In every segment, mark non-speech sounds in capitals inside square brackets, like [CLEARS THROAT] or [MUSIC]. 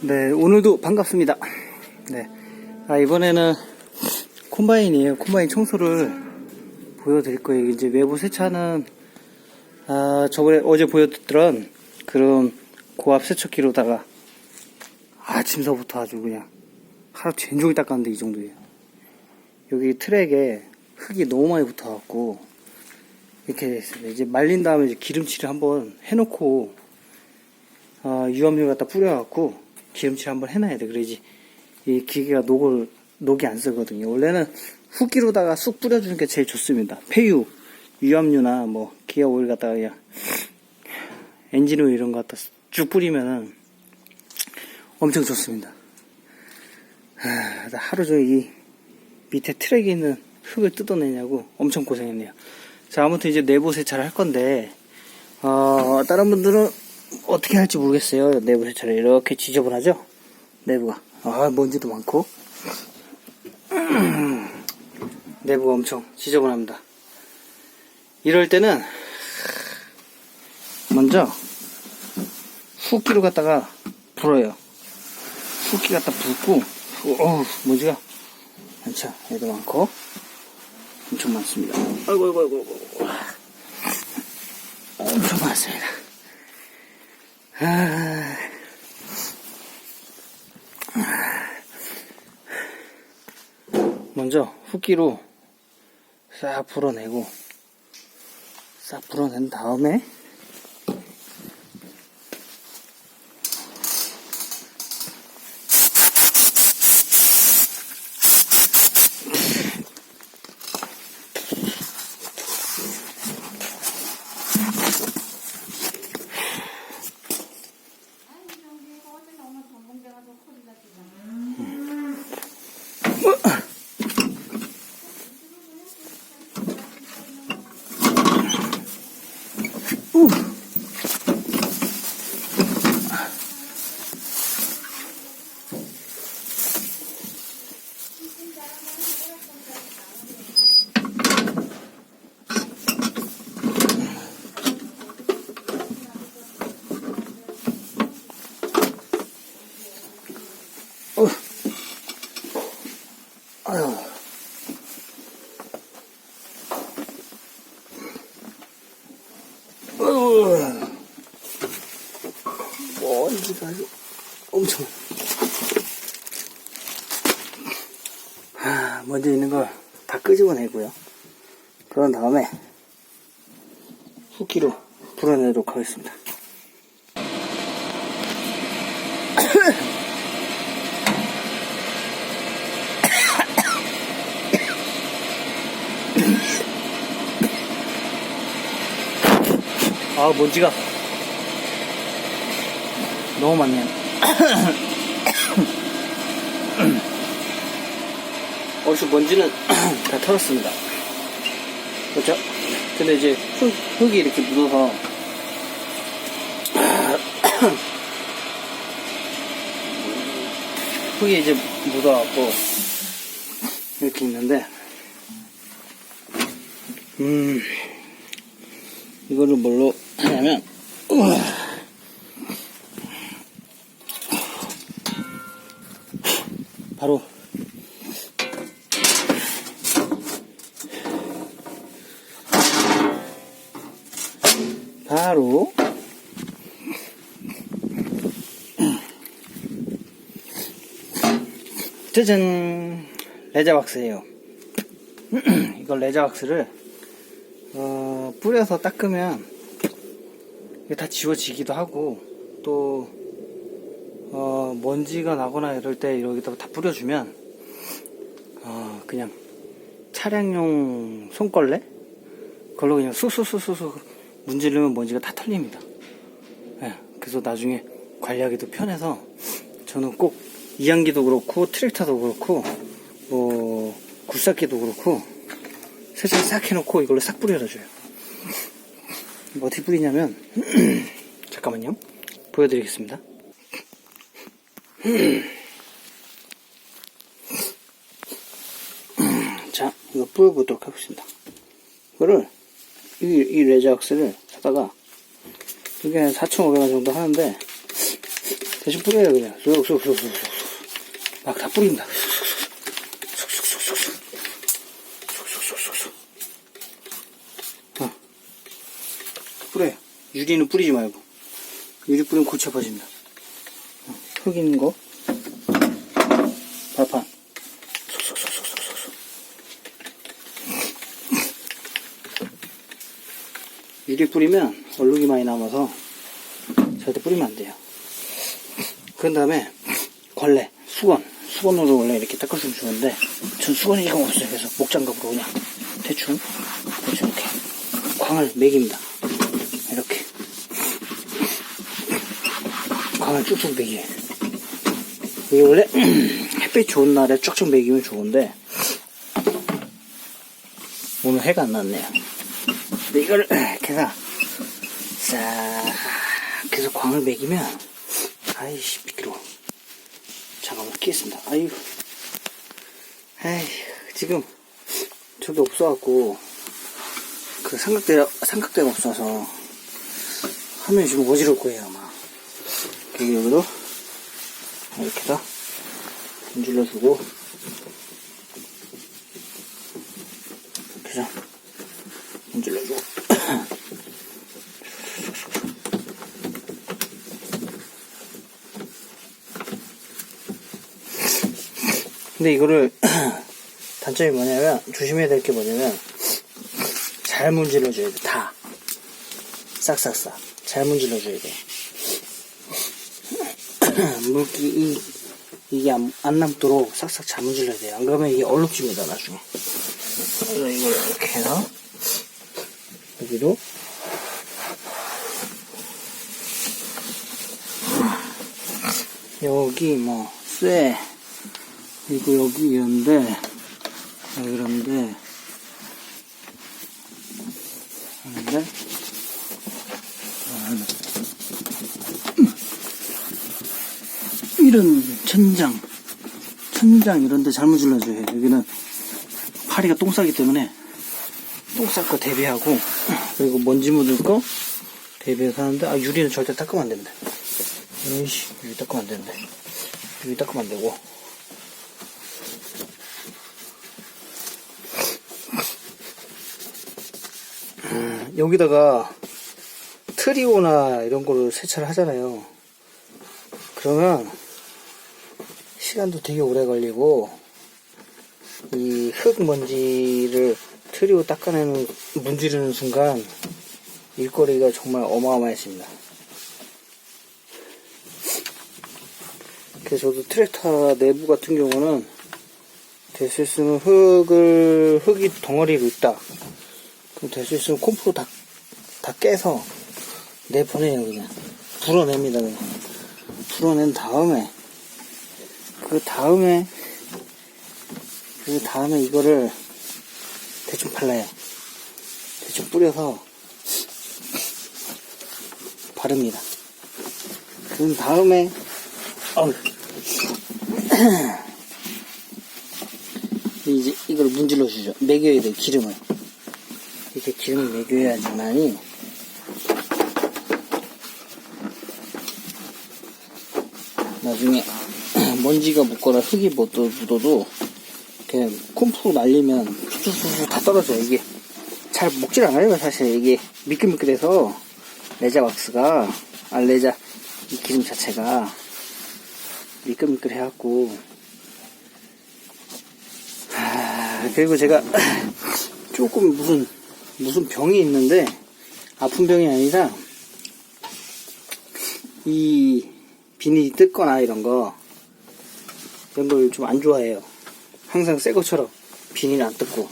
네, 오늘도 반갑습니다. 네. 아, 이번에는 콤바인이에요. 콤바인 청소를 보여드릴 거예요. 이제 외부 세차는, 아, 저번에 어제 보여드렸던 그런 고압 세척기로다가 아침서부터 아주 그냥 하루 종일 닦았는데 이 정도예요. 여기 트랙에 흙이 너무 많이 붙어갖고 이렇게 됐습니다. 이제 말린 다음에 이제 기름칠을 한번 해놓고 어, 유압류 갖다 뿌려갖고 기름칠 한번 해놔야 돼. 그래야지 이 기계가 녹을 녹이 안 쓰거든요. 원래는 후기로다가 쑥 뿌려주는 게 제일 좋습니다. 폐유, 유압류나 뭐 기아 오일 갖다가 그냥 엔진 오일 이런 거 갖다 쭉 뿌리면은 엄청 좋습니다. 하, 나 하루 종일 이 밑에 트랙에 있는 흙을 뜯어내냐고 엄청 고생했네요. 자, 아무튼 이제 내부 세차를 할 건데, 어, 다른 분들은 어떻게 할지 모르겠어요. 내부 세차를 이렇게 지저분하죠? 내부가. 아, 먼지도 많고. [CLEARS THROAT] 내부가 엄청 지저분합니다. 이럴 때는, 먼저, 후기로 갖다가 불어요. 후기 갖다 붓고, 어우, 먼지가 많죠? 얘도 많고. 엄청 많습니다. 아이고, 아이고, 아이고. 엄청 많습니다. 아, 먼저 후기로 싹 불어내고 싹 불어낸 다음에 어. 아유. 어휴. 먼지가 아주 엄청. 아, 먼지 있는 걸 다 끄집어내고요. 그런 다음에 후기로 불어내도록 하겠습니다. [COUGHS] 아, 먼지가 너무 많네요. [COUGHS] [COUGHS] 어디서 먼지는 다 털었습니다. 그렇죠? 근데 이제 흙, 흙이 이렇게 묻어서 [COUGHS] 흙이 이제 묻어갖고 이렇게 있는데 음 이거를 뭘로 하냐면. 바로 바로 짜잔 레자왁스예요. [CLEARS THROAT] 이걸 레자왁스를 어, 뿌려서 닦으면 이게 다 지워지기도 하고 또 어, 먼지가 나거나 이럴 때 여기다가 다 뿌려주면 어, 그냥 차량용 손걸레? 그걸로 그냥 수수수수수 문지르면 먼지가 다 털립니다. 예, 그래서 나중에 관리하기도 편해서 저는 꼭 이항기도 그렇고 트랙터도 그렇고 뭐 굴삭기도 그렇고 세차를 싹 해놓고 이걸로 싹 뿌려줘요. 뭐 어떻게 뿌리냐면 [CLEARS THROAT] 잠깐만요. 보여드리겠습니다. [CLEARS THROAT] 자, 이거 뿌려보도록 하겠습니다. 이거를 이, 이 레저악스를 사다가 이게 4,500원 정도 하는데 대충 뿌려요 그냥. 쏙쏙쏙쏙 막다 뿌린다. 어. 뿌려요. 유리는 뿌리지 말고. 유리 뿌리면 골치 아파진다. 어, 흙 있는 거 유리 뿌리면 얼룩이 많이 남아서 절대 뿌리면 안 돼요. 그런 다음에 걸레, 수건, 수건으로 원래 이렇게 닦아주면 좋은데 전 수건이 지금 없어요. 그래서 목장갑으로 그냥 대충 대충 이렇게 광을 매깁니다. 이렇게 광을 쭉쭉 매기요. 이게 원래 [CLEARS THROAT] 햇빛 좋은 날에 쭉쭉 매기면 좋은데 오늘 해가 안 났네요. 근데 이걸 [CLEARS THROAT] 해서 싹 계속 광을 매기면 아이씨 미끄러워. 잠깐만 끼겠습니다. 아유. 아이 지금 저기 없어갖고 그 삼각대 삼각대가 없어서 화면이 좀 어지러울 거예요 아마. 여기 여기로 이렇게 해서 문질러주고 이렇게 해서 문질러주고 근데 이거를 [CLEARS THROAT] 단점이 뭐냐면 조심해야 될 게 뭐냐면 잘 문질러줘야 돼. 다. 싹싹싹. 잘 문질러줘야 돼. [CLEARS THROAT] 물기 이, 이게 안, 안 남도록 싹싹 잘 문질러야 돼요. 안 그러면 이게 얼룩집니다 나중에. 그래서 이걸 이렇게 해서 여기도. 여기 뭐 쇠, 그리고 여기 이런데, 이런데, 이런데, 이런 천장, 천장 이런데 잘못 질러줘요. 여기는 파리가 똥 싸기 때문에 똥쌀 거 대비하고, 그리고 먼지 묻을 거 대비해서 하는데, 아, 유리는 절대 닦으면 안 됩니다. 에이씨, 유리 닦으면 안 되는데. 유리 닦으면 안 되고. 음, 여기다가 트리오나 이런 거를 세차를 하잖아요. 그러면 시간도 되게 오래 걸리고 이 흙 먼지를 트리오 닦아내는 문지르는 순간 일거리가 정말 어마어마했습니다. 그래서 저도 트랙터 내부 같은 경우는 될수 있으면 흙을 흙이 덩어리로 있다. 그럼 될수 있으면 콤프로 다, 다 깨서 내보내요 그냥 불어냅니다 그냥 불어낸 다음에 그 다음에 그 다음에 이거를 대충 발라요. 대충 뿌려서 바릅니다. 그 다음에 어우. [CLEARS THROAT] 이제 이걸 문질러 주죠. 매겨야 돼요 기름을. 이렇게 기름을 매겨야지만이 나중에 [CLEARS THROAT] 먼지가 묻거나 흙이 묻어- 묻어도 그냥 콤프로 날리면 쑥쑥쑥 다 떨어져요 이게 잘 먹질 않아요 사실. 이게 미끌미끌해서 레자 왁스가 아 레자 이 기름 자체가 미끌미끌해갖고. 하, 그리고 제가 [CLEARS THROAT] 조금 무슨 무슨 병이 있는데 아픈 병이 아니라 이 비닐이 뜯거나 이런 거 이런 걸 좀 안 좋아해요. 항상 새 것처럼 비닐 안 뜯고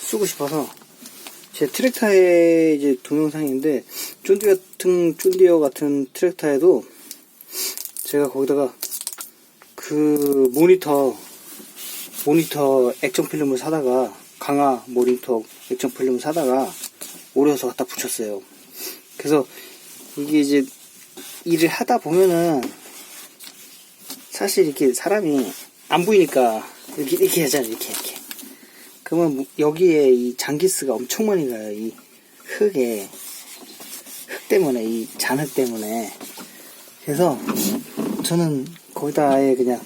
쓰고 싶어서 제 트랙타의 이제 동영상인데 쫀디어 같은 쫀디어 같은 트랙타에도 제가 거기다가 그 모니터 모니터 액정 필름을 사다가 강화 모니터 액정 필름을 사다가 오려서 갖다 붙였어요. 그래서 이게 이제 일을 하다 보면은 사실 이렇게 사람이 안 보이니까 이렇게 이렇게 하잖아요. 이렇게 이렇게. 그러면 무- 여기에 이 장기스가 엄청 많이 가요. 이 흙에 흙 때문에 이 잔흙 때문에 그래서 저는 거기다 아예 그냥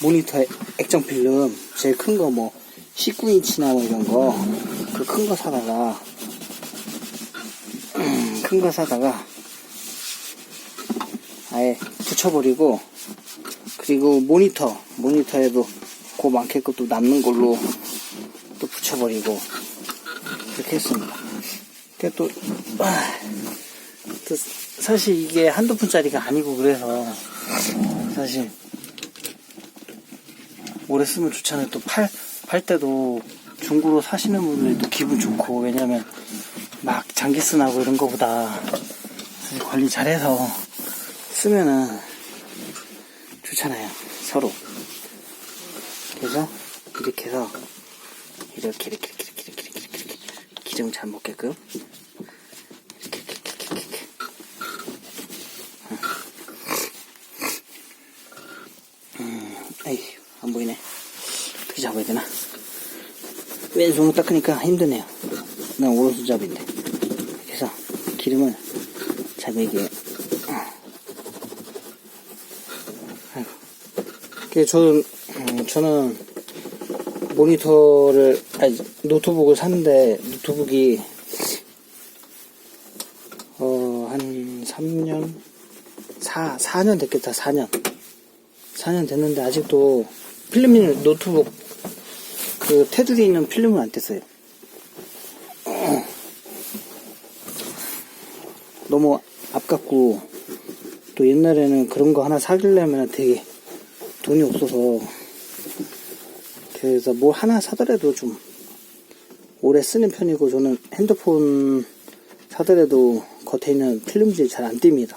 모니터 액정 필름 제일 큰 거 뭐 19인치나 뭐 이런 거 그 큰 거 사다가 큰 거 사다가 아예 붙여버리고 그리고 모니터 모니터에도 그 많게끔 또 남는 걸로 또 붙여버리고 그렇게 했습니다. 그게 또, 아, 또 사실 이게 한두 푼짜리가 아니고 그래서 사실 오래 쓰면 좋잖아요. 또 팔, 팔 때도 중고로 사시는 분들이 또 기분 좋고 왜냐면 막 장기스 나고 이런 거보다 관리 잘해서 쓰면은 좋잖아요. 서로. 그래서 이렇게 해서 이렇게 이렇게 이렇게 이렇게 이렇게 이렇게, 이렇게, 기름 잘 먹게끔 이렇게 이렇게 이렇게 이렇게. 음, 에이 안 보이네. 어떻게 잡아야 되나? 왼손으로 닦으니까 힘드네요. 난 오른손잡인데. 그래서 기름을. 아이고. 그 저는 음, 저는 모니터를 아니 노트북을 샀는데 노트북이 어 한 3년 4 4년 됐겠다 4년 4년 됐는데 아직도 필름 노트북 그 테두리 있는 필름을 안 뗐어요. 너무 아깝고 또 옛날에는 그런 거 하나 사려면 되게 돈이 없어서 그래서 뭐 하나 사더라도 좀 오래 쓰는 편이고 저는 핸드폰 사더라도 겉에 있는 필름질 잘 안 띱니다.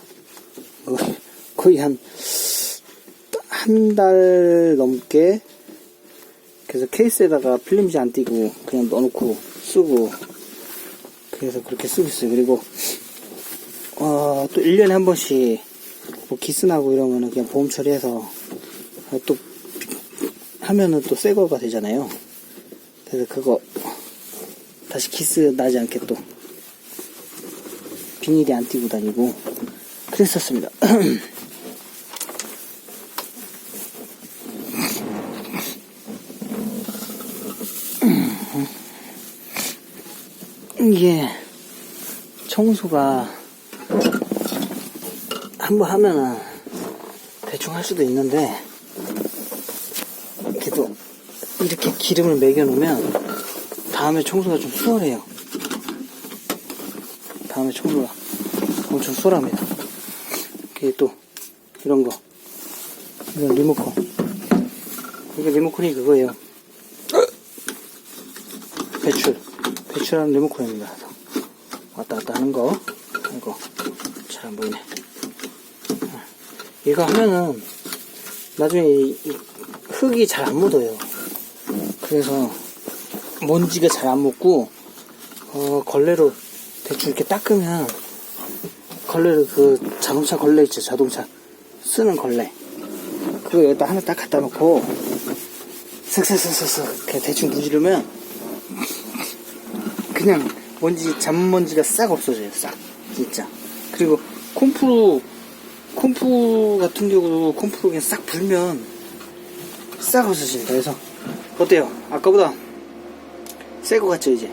거의- 한 한 달 넘게 그래서 케이스에다가 필름지 안 띄고 그냥 넣어놓고 쓰고 그래서 그렇게 쓰고 있어요. 그리고 어, 또 1년에 한 번씩 뭐 기스나고 이러면은 그냥 보험 처리해서 어, 또 하면은 또 새 거가 되잖아요. 그래서 그거 다시 기스 나지 않게 또 비닐이 안 띄고 다니고 그랬었습니다. [CLEARS THROAT] 이게 청소가 한번 하면은 대충 할 수도 있는데 그래도 이렇게 기름을 매겨 놓으면 다음에 청소가 좀 수월해요. 다음에 청소가 엄청 수월합니다. 이게 또 이런 거 이건 리모컨 이게 리모컨이 그거예요. 배출 배출하는 리모컨입니다. 왔다 갔다 하는 거 이거 잘 안 보이네. 이거 하면은 나중에 이, 이 흙이 잘 안 묻어요. 그래서 먼지가 잘안 묻고 어, 걸레로 대충 이렇게 닦으면 걸레로 그 자동차 걸레 있죠? 자동차 쓰는 걸레. 그거 여기다 하나 딱 갖다 놓고 슥슥슥슥슥 대충 문지르면 그냥 먼지 잔먼지가 싹 없어져요 싹. 진짜. 그리고 콤프로 콤프 같은 경우도 콤프로 그냥 싹 불면 싹 없어집니다. 그래서 어때요? 아까보다 새거 같죠 이제?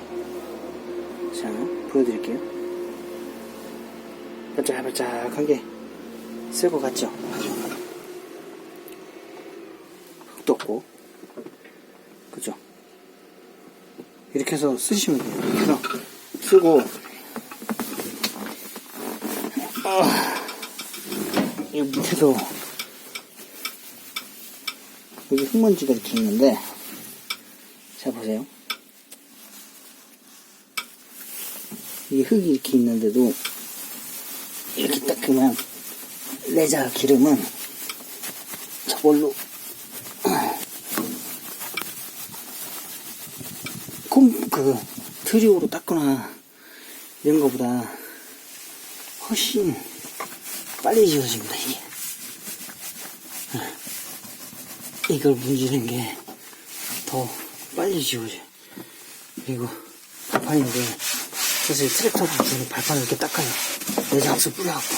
자 보여드릴게요. 반짝반짝한 게새거 같죠? 흙도 없고. 그죠? 이렇게 해서 쓰시면 돼요. 이렇게 해서 쓰고. 아, 이 밑에도 여기 흙먼지가 이렇게 있는데 자 보세요 이 흙이 이렇게 있는데도 이렇게 닦으면 레자 기름은 저걸로 콤, 그, 트리오로 닦거나 이런 거보다 훨씬 빨리 지워집니다, 이게. 이걸 문지르는 게 더 빨리 지워줘. 그리고 발판인데 사실 트랙터로 주는 발판을 이렇게 닦아요. 내장수 뿌려갖고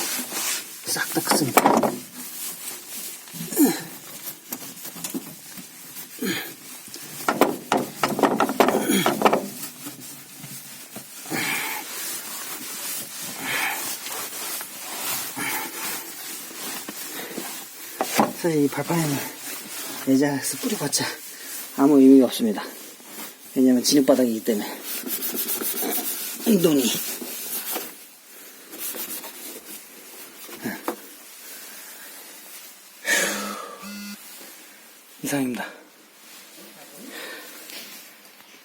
싹 닦습니다. 사실 이 발판에는 내장수 뿌려봤자 아무 의미가 없습니다. 왜냐면 진흙바닥이기 때문에. 엉덩이. 이상입니다.